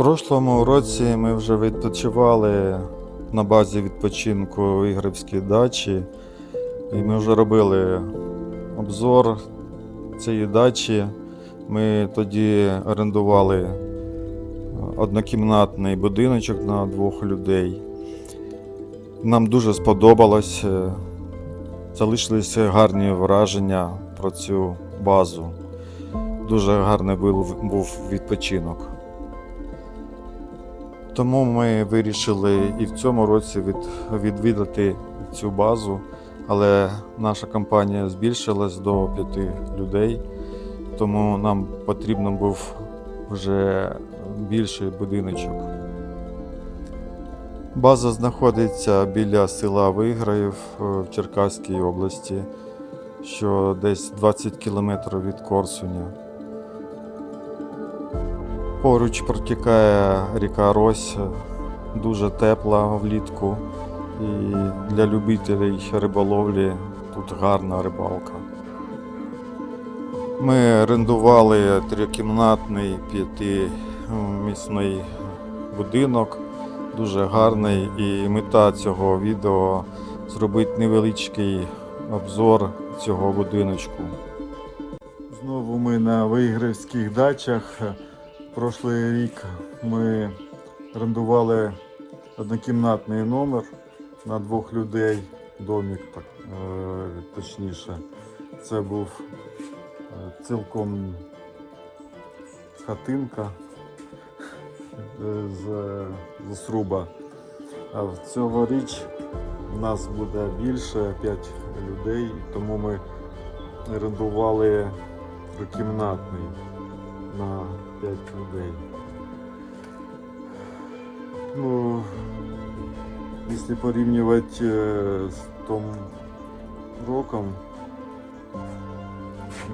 прошлому році ми вже відпочивали на базі відпочинку Ігрівській дачі. І ми вже робили обзор цієї дачі. Ми тоді орендували однокімнатний будиночок на двох людей. Нам дуже сподобалось. е, Залишилися гарні враження про цю базу. Дуже гарний був відпочинок. Тому ми вирішили і в цьому році від, відвідати цю базу, але наша компанія збільшилась до п'яти людей, тому нам потрібен був вже більший будиночок. База знаходиться біля села Виграїв е, в Черкаській області, що десь 20 кілометрів від Корсуня. Поруч протікає ріка Рось, дуже тепла влітку. І для любителів риболовлі тут гарна рибалка. Ми орендували трикімнатний п'ятимісний будинок, дуже гарний. І мета цього відео зробити невеличкий обзор цього будиночку. Знову ми на Вигрівських дачах. Прошлий рік ми орендували однокімнатний номер на двох людей, домик, так, е, точніше. Це був е, цілком хатинка е, з, з сруба. А в цьогоріч нас буде більше 5 людей, тому ми орендували трикімнатний на 5 людей. Ну, якщо порівнювати е, з том роком,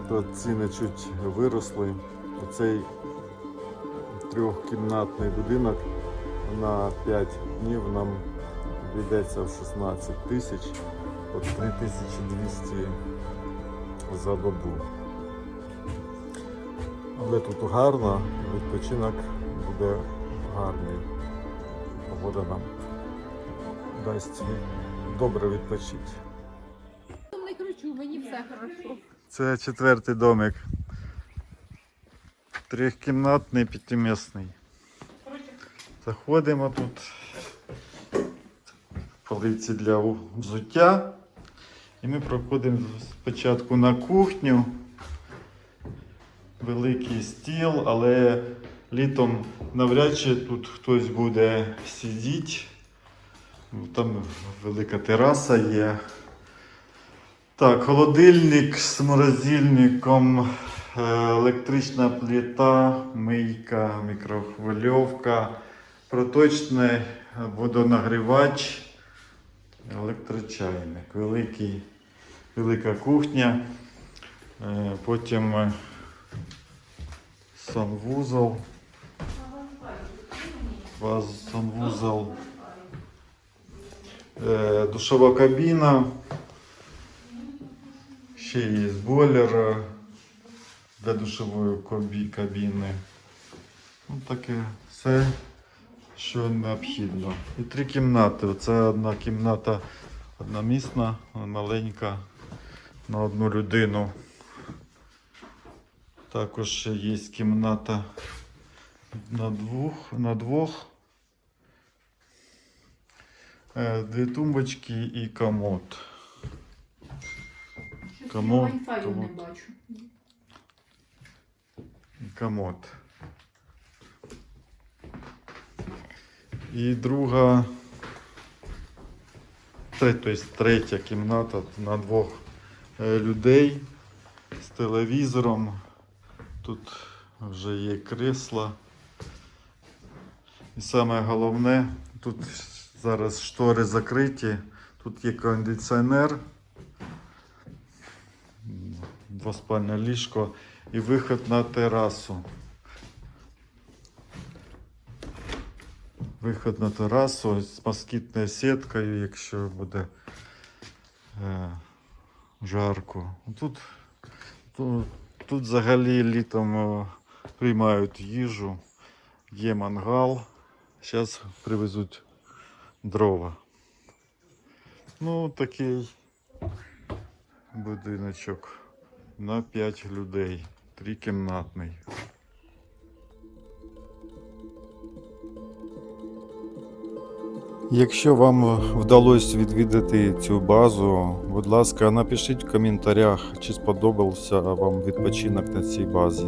то ціни чуть виросли. Оцей трьохкімнатний будинок на 5 днів нам обійдеться в 16 тисяч, от 3200 за добу. Але тут гарно, відпочинок буде гарний. Погода нам дасть добре відпочити. Не кричу, мені все хорошо. Це четвертий домик. Трьохкімнатний, п'ятимісний. Заходимо тут. Полиці для взуття. І ми проходимо спочатку на кухню. Великий стіл, але літом навряд чи тут хтось буде сидіти. Там велика тераса є. Так, холодильник з морозильником, е, електрична плита, мийка, мікрохвильовка, проточний водонагрівач, електрочайник, великий, велика кухня. Е, Потім е, санвузол. Санвузол. Е, Душова кабіна. Ще є бойлер для душової кабі- кабіни. Ну, таке все, що необхідно. І три кімнати. Це одна кімната одномісна, маленька на одну людину. Також є кімната на двох. На двох. Е, Дві тумбочки і комод. Кому? я вайфаю не бачу. комод. І друга, тобто третя кімната на двох е, людей з телевізором. Тут вже є кресла. І саме головне, тут зараз штори закриті, тут є кондиціонер, двоспальне ліжко і виход на терасу. Виход на терасу з москітною сіткою, якщо буде е, жарко. Тут, тут, тут взагалі літом е, приймають їжу. Є мангал. Зараз привезуть дрова. Ну, такий будиночок на 5 людей. Трикімнатний. Якщо вам вдалося відвідати цю базу, будь ласка, напишіть в коментарях, чи сподобався вам відпочинок на цій базі.